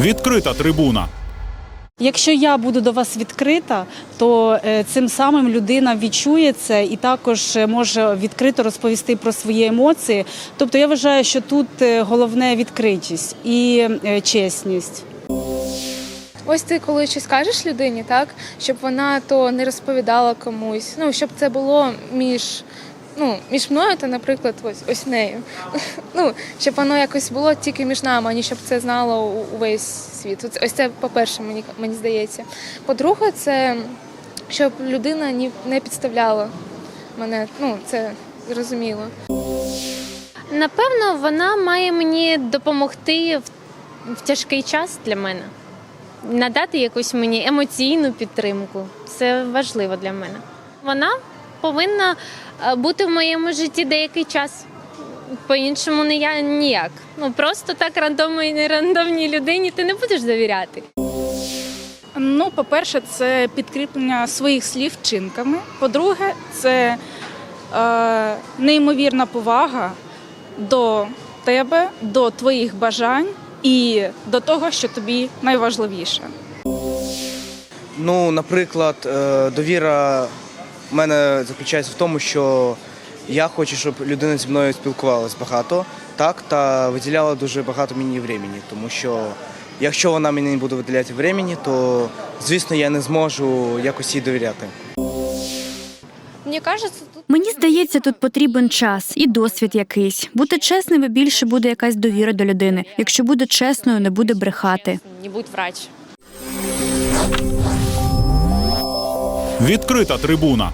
Відкрита трибуна. Якщо я буду до вас відкрита, то е, цим самим людина відчує це і також е, може відкрито розповісти про свої емоції. Тобто я вважаю, що тут е, головне відкритість і чесність. Ось ти коли щось кажеш людині, так щоб вона то не розповідала комусь. Ну щоб це було між. Ну, між мною та, наприклад, ось ось нею. Ну, щоб воно якось було тільки між нами, а не щоб це знало увесь світ. Ось це, по-перше, мені мені здається. По-друге, це щоб людина ні не підставляла мене. Ну, це зрозуміло. Напевно, вона має мені допомогти в, в тяжкий час для мене. Надати якусь мені емоційну підтримку. Це важливо для мене. Вона повинна е, бути в моєму житті деякий час. По-іншому не я ніяк. Ну просто так рандомній рандомній людині ти не будеш довіряти. Ну, по-перше, це підкріплення своїх слів вчинками. По-друге, це е, неймовірна повага до тебе, до твоїх бажань і до того, що тобі найважливіше. Ну, наприклад, е, довіра в мене заключається в тому, що я хочу, щоб людина зі мною спілкувалась багато, так, та виділяла дуже багато мені времени, тому що якщо вона мені не буде виділяти времени, то звісно я не зможу якось їй довіряти. Мені кажеться, тут Мені здається, тут потрібен час і досвід якийсь. Бути чесним і більше буде якась довіра до людини. Якщо буде чесною, не буде брехати. Не будь врач. Відкрита трибуна.